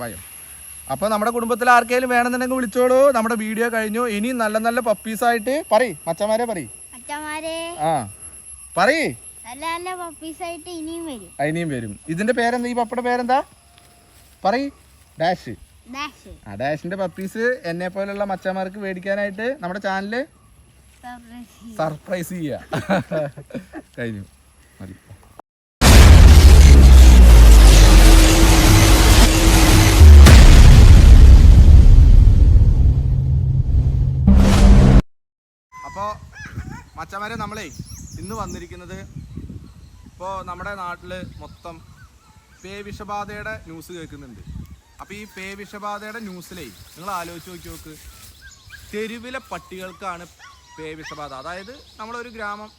വായോ അപ്പോൾ നമ്മുടെ കുടുംബത്തിൽ ആർക്കെങ്കിലും വേണമെന്നുണ്ടെങ്കിൽ വിളിച്ചോളൂ. നമ്മുടെ വീഡിയോ കഴിഞ്ഞു. ഇനി നല്ല നല്ല പപ്പീസായിട്ട് പറയ്. മച്ചന്മാരെ പറയ്. പറ ആ. പറയ്. ഇനിയും വരും. ഇതിന്റെ പേരെന്താ? ഈ പപ്പയുടെ പേരെന്താ? പറയ്. ഡാഷ് ആ ഡാഷിന്റെ പപ്പീസ് എന്നെ പോലുള്ള മച്ചന്മാർക്ക് മേടിക്കാനായിട്ട് നമ്മുടെ ചാനൽ സർപ്രൈസ് സർപ്രൈസ് ചെയ്യാ. കഴിഞ്ഞു. മതി. മച്ചന്മാരെ നമ്മളെ ഇന്ന് വന്നിരിക്കുന്നത് ഇപ്പോൾ നമ്മുടെ നാട്ടിൽ മൊത്തം പേ വിഷബാധയുടെ ന്യൂസ് കേൾക്കുന്നുണ്ട്. അപ്പോൾ ഈ പേ വിഷബാധയുടെ ന്യൂസിലേ നിങ്ങൾ ആലോചിച്ച് നോക്കി നോക്ക്. തെരുവിലെ പട്ടികൾക്കാണ് പേ വിഷബാധ. അതായത് നമ്മളൊരു ഗ്രാമം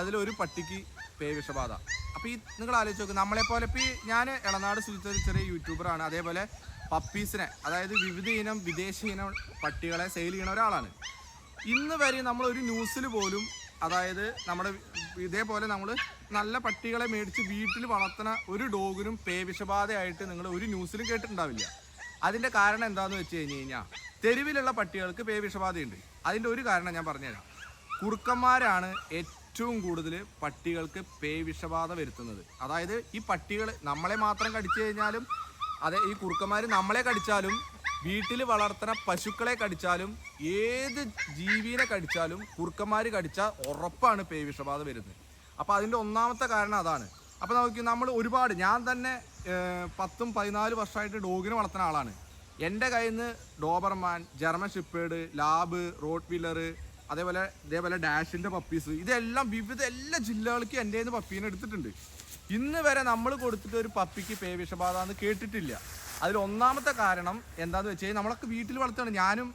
അതിലൊരു പട്ടിക്ക് പേ വിഷബാധ. അപ്പോൾ ഈ നിങ്ങൾ ആലോചിച്ച് നോക്ക്. നമ്മളെപ്പോലെ ഇപ്പോൾ ഈ ഞാൻ ഇളനാട് സുജിത്ത ഒരു ചെറിയ യൂട്യൂബറാണ് അതേപോലെ പപ്പീസിനെ അതായത് വിവിധ ഇനം വിദേശ ഇനം പട്ടികളെ സെയിൽ ചെയ്യുന്ന ഒരാളാണ്. ഇന്ന് വരെ നമ്മൾ ഒരു ന്യൂസിൽ പോലും അതായത് നമ്മുടെ ഇതേപോലെ നമ്മൾ നല്ല പട്ടികളെ മേടിച്ച് വീട്ടിൽ വളർത്തുന്ന ഒരു ഡോഗിനും പേ വിഷബാധയായിട്ട് നിങ്ങൾ ഒരു ന്യൂസിലും കേട്ടിട്ടുണ്ടാവില്ല. അതിന്റെ കാരണം എന്താണെന്ന് വെച്ച് കഴിഞ്ഞ് കഴിഞ്ഞാൽ തെരുവിലുള്ള പട്ടികൾക്ക് പേ വിഷബാധയുണ്ട് അതിന്റെ ഒരു കാരണം ഞാൻ പറഞ്ഞുതരാം. കുറുക്കന്മാരാണ് ഏറ്റവും കൂടുതൽ പട്ടികൾക്ക് പേ വിഷബാധ വരുത്തുന്നത്. അതായത് ഈ പട്ടികൾ നമ്മളെ മാത്രം കടിച്ചു കഴിഞ്ഞാലും അതെ ഈ കുറുക്കന്മാർ നമ്മളെ കടിച്ചാലും വീട്ടിൽ വളർത്തുന്ന പശുക്കളെ കടിച്ചാലും ഏത് ജീവിനെ കടിച്ചാലും കുറുക്കന്മാർ കടിച്ചാൽ ഉറപ്പാണ് പേ വിഷബാധ വരുന്നത്. അപ്പോൾ അതിന്റെ ഒന്നാമത്തെ കാരണം അതാണ്. അപ്പോൾ നമുക്ക് നമ്മൾ ഒരുപാട് ഞാൻ തന്നെ പത്തും പതിനാല് വർഷമായിട്ട് ഡോഗിനെ വളർത്തുന്ന ആളാണ്. എന്റെ കയ്യിൽ നിന്ന് Doberman German shepherd lab Rottweiler അതേപോലെ ഇതേപോലെ ഡാഷിന്റെ പപ്പീസ് ഇതെല്ലാം വിവിധ എല്ലാ ജില്ലകൾക്കും എന്റെ നിന്ന് പപ്പീനെ എടുത്തിട്ടുണ്ട്. ഇന്ന് വരെ നമ്മൾ കൊടുത്തിട്ട് ഒരു പപ്പിക്ക് പേ വിഷബാധ എന്ന് കേട്ടിട്ടില്ല. അതിൽ ഒന്നാമത്തെ കാരണം എന്താന്ന് വെച്ച് കഴിഞ്ഞാൽ നമ്മളൊക്കെ വീട്ടിൽ വളർത്തുകയാണ്. ഞാനും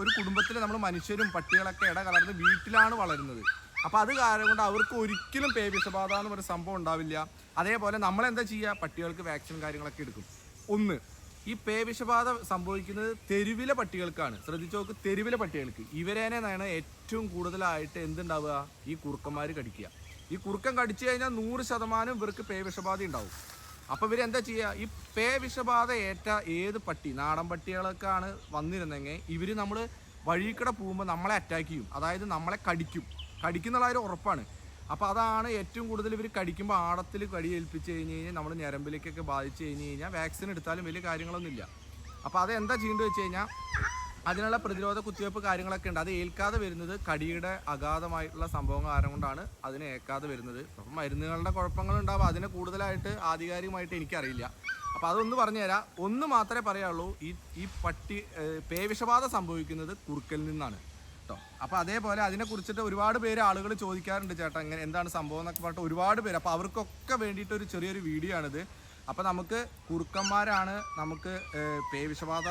ഒരു കുടുംബത്തിൽ നമ്മൾ മനുഷ്യരും പട്ടികളൊക്കെ ഇടകലർന്ന് വീട്ടിലാണ് വളരുന്നത്. അപ്പോൾ അത് കാരണം കൊണ്ട് അവർക്ക് ഒരിക്കലും പേവിഷബാധ എന്ന് പറയുന്ന സംഭവം ഉണ്ടാവില്ല. അതേപോലെ നമ്മൾ എന്താ ചെയ്യുക പട്ടികൾക്ക് വാക്സിൻ കാര്യങ്ങളൊക്കെ എടുക്കും. ഒന്ന് ഈ പേവിഷബാധ സംഭവിക്കുന്നത് തെരുവിലെ പട്ടികൾക്കാണ്. ശ്രദ്ധിച്ചു നോക്ക് തെരുവിലെ പട്ടികൾക്ക്. ഇവരേനെയാണ് ഏറ്റവും കൂടുതലായിട്ട് എന്തുണ്ടാവുക? ഈ കുറുക്കന്മാർ കടിക്കുക. ഈ കുറുക്കം കടിച്ചു കഴിഞ്ഞാൽ നൂറ് ശതമാനം ഇവർക്ക് പേവിഷബാധ ഉണ്ടാവും അപ്പോൾ ഇവർ എന്താ ചെയ്യുക ഈ പേ വിഷബാധ ഏറ്റ ഏത് പട്ടി നാടൻ പട്ടികളൊക്കെയാണ് വന്നിരുന്നെങ്കിൽ ഇവർ നമ്മൾ വഴിക്കടെ പോകുമ്പോൾ നമ്മളെ അറ്റാക്ക് ചെയ്യും. അതായത് നമ്മളെ കടിക്കും. കടിക്കുന്നുള്ള ഉറപ്പാണ്. അപ്പോൾ അതാണ് ഏറ്റവും കൂടുതൽ ഇവർ കടിക്കുമ്പോൾ ആടത്തിൽ കടി ഏൽപ്പിച്ച് കഴിഞ്ഞ് കഴിഞ്ഞാൽ നമ്മൾ ഞരമ്പിലേക്കൊക്കെ ബാധിച്ച് കഴിഞ്ഞ് കഴിഞ്ഞാൽ വാക്സിൻ എടുത്താലും വലിയ കാര്യങ്ങളൊന്നുമില്ല. അപ്പോൾ അത് എന്താ ചെയ്യേണ്ടത് വെച്ച് കഴിഞ്ഞാൽ അതിനുള്ള പ്രതിരോധ കുത്തിവയ്പ്പ് കാര്യങ്ങളൊക്കെ ഉണ്ട്. അത് ഏൽക്കാതെ വരുന്നത് കടിയുടെ അഗാധമായിട്ടുള്ള സംഭവം കാരണം കൊണ്ടാണ് അതിനെ ഏൽക്കാതെ വരുന്നത്. അപ്പം മരുന്നുകളുടെ കുഴപ്പങ്ങൾ ഉണ്ടാവും. അതിനെ കൂടുതലായിട്ട് ആധികാരികമായിട്ട് എനിക്കറിയില്ല. അപ്പോൾ അതൊന്ന് പറഞ്ഞുതരാം ഒന്ന് മാത്രമേ പറയാനുള്ളൂ ഈ ഈ പട്ടി പേവിഷബാധ സംഭവിക്കുന്നത് കുറുക്കലിൽ നിന്നാണ് കേട്ടോ അപ്പോൾ അതേപോലെ അതിനെ കുറിച്ചിട്ട് ഒരുപാട് പേര് ആളുകൾ ചോദിക്കാറുണ്ട് ചേട്ടാ എങ്ങനെ എന്താണ് സംഭവം എന്നൊക്കെ പറഞ്ഞിട്ട് ഒരുപാട് പേര്. അപ്പോൾ അവർക്കൊക്കെ വേണ്ടിയിട്ട് ഒരു ചെറിയൊരു വീഡിയോ ആണിത്. അപ്പോൾ നമുക്ക് കുറുക്കന്മാരാണ് നമുക്ക് പേവിഷബാധ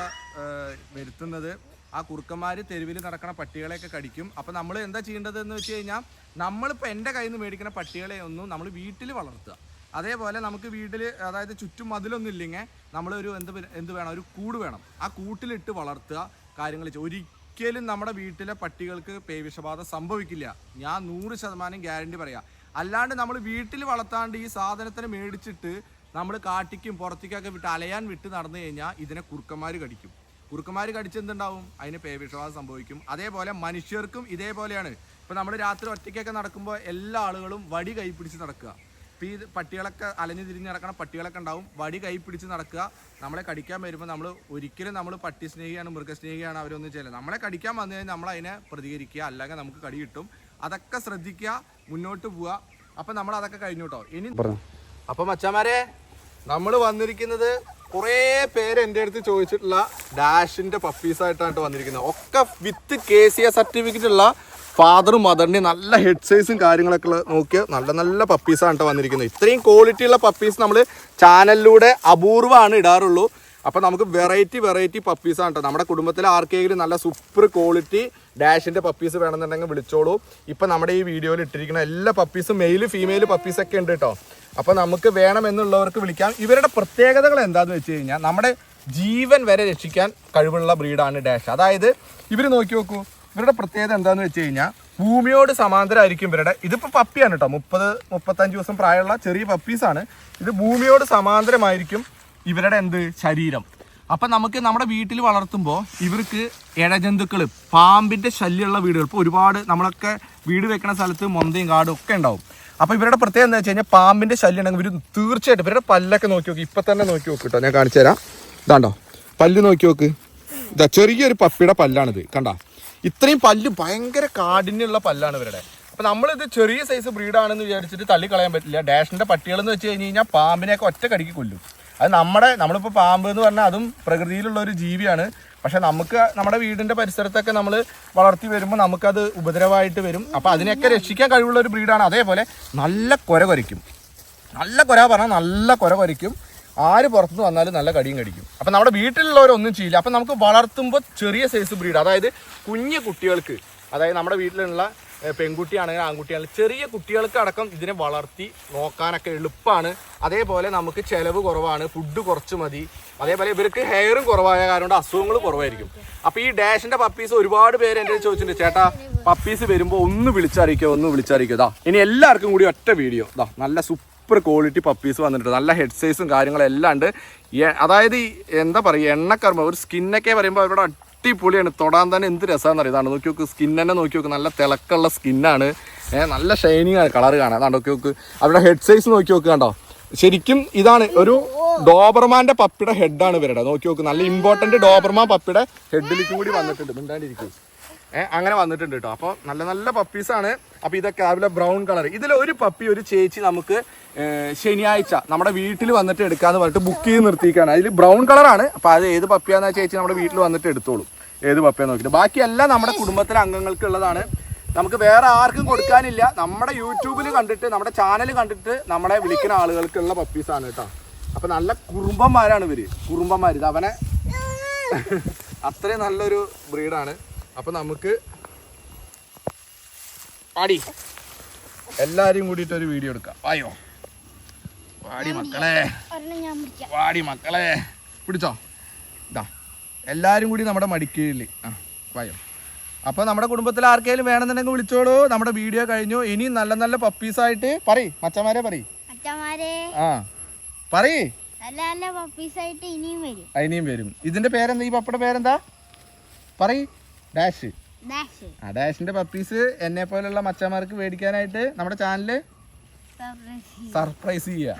വരുത്തുന്നത്. ആ കുറുക്കന്മാർ തെരുവിൽ നടക്കുന്ന പട്ടികളെയൊക്കെ കടിക്കും. അപ്പോൾ നമ്മൾ എന്താ ചെയ്യേണ്ടത് എന്ന് വെച്ച് കഴിഞ്ഞാൽ നമ്മളിപ്പോൾ എന്റെ കയ്യിൽ നിന്ന് മേടിക്കുന്ന പട്ടികളെ ഒന്നും നമ്മൾ വീട്ടിൽ വളർത്തുക. അതേപോലെ നമുക്ക് വീട്ടിൽ അതായത് ചുറ്റും മതിലൊന്നും ഇല്ലെങ്കിൽ നമ്മളൊരു എന്ത് എന്ത് വേണം? ഒരു കൂട് വേണം. ആ കൂട്ടിലിട്ട് വളർത്തുക കാര്യങ്ങൾ ഒരിക്കലും നമ്മുടെ വീട്ടിലെ പട്ടികൾക്ക് പേവിഷബാധ സംഭവിക്കില്ല. ഞാൻ നൂറ് ശതമാനം ഗ്യാരണ്ടി പറയാം. അല്ലാണ്ട് നമ്മൾ വീട്ടിൽ വളർത്താണ്ട് ഈ സാധനത്തിന് മേടിച്ചിട്ട് നമ്മൾ കാട്ടിക്കും പുറത്തേക്കൊക്കെ വിട്ട് അലയാൻ വിട്ട് നടന്നു കഴിഞ്ഞാൽ ഇതിനെ കുറുക്കന്മാർ കടിക്കും. കുറുക്കന്മാർ കടിച്ചെന്തുണ്ടാവും അതിന് പേവിഷവാദം സംഭവിക്കും. അതേപോലെ മനുഷ്യർക്കും ഇതേപോലെയാണ്. ഇപ്പം നമ്മൾ രാത്രി ഒറ്റയ്ക്കൊക്കെ നടക്കുമ്പോൾ എല്ലാ ആളുകളും വടി കൈപ്പിടിച്ച് നടക്കുക. ഇപ്പം ഈ പട്ടികളൊക്കെ അലഞ്ഞു തിരിഞ്ഞ് നടക്കണ പട്ടികളൊക്കെ ഉണ്ടാവും. വടി കൈപ്പിടിച്ച് നടക്കുക. നമ്മളെ കടിക്കാൻ വരുമ്പോൾ നമ്മൾ ഒരിക്കലും നമ്മൾ പട്ടി സ്നേഹിയാണ് മൃഗസ്നേഹിയാണ് അവരൊന്നും ചെയ്യില്ല. നമ്മളെ കടിക്കാൻ വന്നു കഴിഞ്ഞാൽ നമ്മൾ അതിനെ പ്രതികരിക്കുക. അല്ലെങ്കിൽ നമുക്ക് കടി കിട്ടും. അതൊക്കെ ശ്രദ്ധിക്കുക. മുന്നോട്ട് പോവുക. അപ്പം നമ്മൾ അതൊക്കെ കഴിഞ്ഞു കേട്ടോ ഇനി അപ്പം മച്ചാമാരെ നമ്മൾ വന്നിരിക്കുന്നത് കുറേ പേര് എന്റെ അടുത്ത് ചോദിച്ചിട്ടുള്ള ഡാഷിന്റെ പപ്പീസ് ആയിട്ടാണ് വന്നിരിക്കുന്നത്. ഒക്കെ with K C A certificate ഉള്ള ഫാദറും മദറിന്റെയും നല്ല ഹെഡ് സൈസും കാര്യങ്ങളൊക്കെ ഉള്ള നോക്കിയ നല്ല നല്ല പപ്പീസാണ് കേട്ടോ വന്നിരിക്കുന്നത്. ഇത്രയും ക്വാളിറ്റി ഉള്ള പപ്പീസ് നമ്മൾ ചാനലിലൂടെ അപൂർവമാണ് ഇടാറുള്ളൂ. അപ്പോൾ നമുക്ക് വെറൈറ്റി വെറൈറ്റി പപ്പീസാണ് കേട്ടോ നമ്മുടെ കുടുംബത്തിലെ ആർക്കെങ്കിലും നല്ല സൂപ്പർ ക്വാളിറ്റി ഡാഷിന്റെ പപ്പീസ് വേണമെന്നുണ്ടെങ്കിൽ വിളിച്ചോളൂ. ഇപ്പം നമ്മുടെ ഈ വീഡിയോയിൽ ഇട്ടിരിക്കുന്ന എല്ലാ പപ്പീസും മെയിൽ ഫീമെയിൽ പപ്പീസൊക്കെ ഉണ്ട് കേട്ടോ അപ്പോൾ നമുക്ക് വേണമെന്നുള്ളവർക്ക് വിളിക്കാം. ഇവരുടെ പ്രത്യേകതകൾ എന്താണെന്ന് വെച്ച് കഴിഞ്ഞാൽ നമ്മുടെ ജീവൻ വരെ രക്ഷിക്കാൻ കഴിവുള്ള ബ്രീഡാണ് ഡാഷ്. അതായത് ഇവർ നോക്കി നോക്കൂ. ഇവരുടെ പ്രത്യേകത എന്താണെന്ന് വെച്ച് കഴിഞ്ഞാൽ ഭൂമിയോട് സമാന്തരമായിരിക്കും ഇവരുടെ. ഇതിപ്പോൾ പപ്പിയാണ് കേട്ടോ മുപ്പത് മുപ്പത്തഞ്ച് ദിവസം പ്രായമുള്ള ചെറിയ പപ്പീസാണ് ഇത് ഭൂമിയോട് സമാന്തരമായിരിക്കും ഇവരുടെ എന്ത്? ശരീരം. അപ്പം നമുക്ക് നമ്മുടെ വീട്ടിൽ വളർത്തുമ്പോൾ ഇവർക്ക് ഇഴജന്തുക്കൾ പാമ്പിന്റെ ശല്യമുള്ള വീടുകൾ ഇപ്പോൾ ഒരുപാട് നമ്മളൊക്കെ വീട് വെക്കുന്ന സ്ഥലത്ത് മൊന്തയും കാടും ഒക്കെ ഉണ്ടാവും. അപ്പോൾ ഇവരുടെ പ്രത്യേകത എന്താ വെച്ച് കഴിഞ്ഞാൽ പാമ്പിന്റെ ശല്യം ഉണ്ടെങ്കിൽ ഇവർ തീർച്ചയായിട്ടും ഇവരുടെ പല്ലൊക്കെ നോക്കി നോക്കി. ഇപ്പം തന്നെ നോക്കി നോക്ക് കേട്ടോ ഞാൻ കാണിച്ചു തരാം. ഇതാണ്ടോ? പല്ല് നോക്കി നോക്ക്. ഇതാ ചെറിയൊരു പപ്പിയുടെ പല്ലാണിത്. കണ്ട? ഇത്രയും പല്ല് ഭയങ്കര കാഠിന്യമുള്ള പല്ലാണ് ഇവരുടെ. അപ്പൊ നമ്മളിത് ചെറിയ സൈസ് ബ്രീഡാണെന്ന് വിചാരിച്ചിട്ട് തള്ളിക്കളയാൻ പറ്റില്ല. ഡാഷിന്റെ പട്ടികൾ എന്ന് വെച്ച് കഴിഞ്ഞ് കഴിഞ്ഞാൽ പാമ്പിനെയൊക്കെ ഒറ്റ കടിക്ക് കൊല്ലും. അത് നമ്മുടെ നമ്മളിപ്പോൾ പാമ്പ് എന്ന് പറഞ്ഞാൽ അതും പ്രകൃതിയിലുള്ള ഒരു ജീവിയാണ്. പക്ഷെ നമുക്ക് നമ്മുടെ വീടിന്റെ പരിസരത്തൊക്കെ നമ്മൾ വളർത്തി വരുമ്പോൾ നമുക്കത് ഉപദ്രവമായിട്ട് വരും. അപ്പോൾ അതിനെയൊക്കെ രക്ഷിക്കാൻ കഴിവുള്ള ഒരു ബ്രീഡാണ്. അതേപോലെ നല്ല കൊര കൊരയ്ക്കും. നല്ല കൊര പറഞ്ഞാൽ നല്ല കൊര കൊരയ്ക്കും. ആര് പുറത്തുനിന്ന് വന്നാലും നല്ല കടിയും കടിക്കും. അപ്പം നമ്മുടെ വീട്ടിലുള്ളവരൊന്നും ചെയ്യില്ല. അപ്പം നമുക്ക് വളർത്തുമ്പോൾ ചെറിയ സൈസ് ബ്രീഡ് അതായത് കുഞ്ഞു കുട്ടികൾക്ക് അതായത് നമ്മുടെ വീട്ടിലുള്ള ഏഹ്, ആൺകുട്ടിയാണെങ്കിലും ചെറിയ കുട്ടികൾക്ക് അടക്കം ഇതിനെ വളർത്തി നോക്കാനൊക്കെ എളുപ്പമാണ് അതേപോലെ നമുക്ക് ചിലവ് കുറവാണ് ഫുഡ് കുറച്ച് മതി. അതേപോലെ ഇവർക്ക് ഹെയറും കുറവായ കാരണം അസുഖങ്ങൾ കുറവായിരിക്കും. അപ്പോൾ ഈ ഡാഷിന്റെ പപ്പീസ് ഒരുപാട് പേര് എന്റെ ചോദിച്ചിട്ടുണ്ട് ചേട്ടാ പപ്പീസ് വരുമ്പോൾ ഒന്ന് വിളിച്ചറിയിക്കുക ഒന്ന് വിളിച്ചറിയിക്കുക ഇതാ ഇനി എല്ലാവർക്കും കൂടി ഒറ്റ വീഡിയോ ഇതാ നല്ല സൂപ്പർ ക്വാളിറ്റി പപ്പീസ് വന്നിട്ടുണ്ട്. നല്ല ഹെഡ് സൈസും കാര്യങ്ങളും എല്ലാം ഉണ്ട്. അതായത് എന്താ പറയുക എണ്ണക്കർമ്മ ഒരു സ്കിന്നൊക്കെ പറയുമ്പോൾ അവരുടെ അടിപൊളിയാണ്. തൊടാൻ തന്നെ എന്ത് രസമാണെന്ന് അറിയാം ഇതാണ് നോക്കി നോക്ക് സ്കിൻ തന്നെ നോക്കി നോക്ക്. നല്ല തിളക്കമുള്ള സ്കിന്നാണ് നല്ല ഷൈനിങ് ആണ് കളർ കാണാൻ. അതാണ് നോക്കി നോക്ക്. അവരുടെ ഹെഡ് സൈസ് നോക്കി നോക്ക് കണ്ടോ? ശരിക്കും ഇതാണ് ഒരു ഡോബർമാന്റെ പപ്പിയുടെ ഹെഡാണ് ഇവരുടെ. നോക്കി നോക്ക് നല്ല ഇമ്പോർട്ടന്റ് ഡോബർമാൻ പപ്പിയുടെ ഹെഡിലേക്കും കൂടി വന്നിട്ടുണ്ട്. മിണ്ടാണ്ടിരിക്കും. അങ്ങനെ വന്നിട്ടുണ്ട് കേട്ടോ അപ്പോൾ നല്ല നല്ല പപ്പീസാണ് അപ്പോൾ ഇതൊക്കെ രാവിലെ ബ്രൗൺ കളർ ഇതിൽ ഒരു പപ്പി ഒരു ചേച്ചി നമുക്ക് ശനിയാഴ്ച നമ്മുടെ വീട്ടിൽ വന്നിട്ട് എടുക്കാന്ന് പറഞ്ഞിട്ട് ബുക്ക് ചെയ്ത് നിർത്തിയിരിക്കുകയാണ്. അതിൽ ബ്രൗൺ കളറാണ് അപ്പോൾ അത് ഏത് പപ്പിയാന്ന് ചേച്ചി നമ്മുടെ വീട്ടിൽ വന്നിട്ട് എടുത്തോളൂ. ഏത് പപ്പിയാന്ന് നോക്കിയിട്ട്. ബാക്കിയെല്ലാം നമ്മുടെ കുടുംബത്തിലെ അംഗങ്ങൾക്ക് ഉള്ളതാണ് നമുക്ക് വേറെ ആർക്കും കൊടുക്കാനില്ല. നമ്മുടെ യൂട്യൂബിൽ കണ്ടിട്ട് നമ്മുടെ ചാനൽ കണ്ടിട്ട് നമ്മളെ വിളിക്കുന്ന ആളുകൾക്കുള്ള പപ്പീസാണ് കേട്ടോ അപ്പോൾ നല്ല കുറുമ്പന്മാരാണ് ഇവർ. കുറുമ്പന്മാർ ഇത് അവനെ അത്രയും നല്ലൊരു ബ്രീഡാണ് അപ്പൊ നമുക്ക് പാടി. എല്ലാരും കൂടിയിട്ട് ഒരു വീഡിയോ എടുക്കാം. വായോ. വാടി മക്കളെ. പാടി ഞാൻ പിടിക്കാം വാടി മക്കളെ. പിടിച്ചോ? ഇതാ. എല്ലാരും കൂടി നമ്മുടെ മടിക്കീഴിൽ. ആ വായോ. അപ്പൊ നമ്മുടെ കുടുംബത്തിൽ ആർക്കെങ്കിലും വേണമെന്നുണ്ടെങ്കിൽ വിളിച്ചോളൂ. നമ്മുടെ വീഡിയോ കഴിഞ്ഞു. ഇനി നല്ല നല്ല പപ്പീസ് ആയിട്ട് പറയ്. മച്ചന്മാരെ പറയ്. ആ പറയ്. നല്ല നല്ല പപ്പീസായിട്ട് ഇനിയും വരും. ഇതിന്റെ പേരെന്താ? ഈ പപ്പയുടെ പേരെന്താ? പറയ്. ഡാഷ് ആ ഡാഷിന്റെ പപ്പീസ് എന്നെ പോലുള്ള മച്ചന്മാർക്ക് മേടിക്കാനായിട്ട് നമ്മുടെ ചാനൽ സർപ്രൈസ് ചെയ്യാ.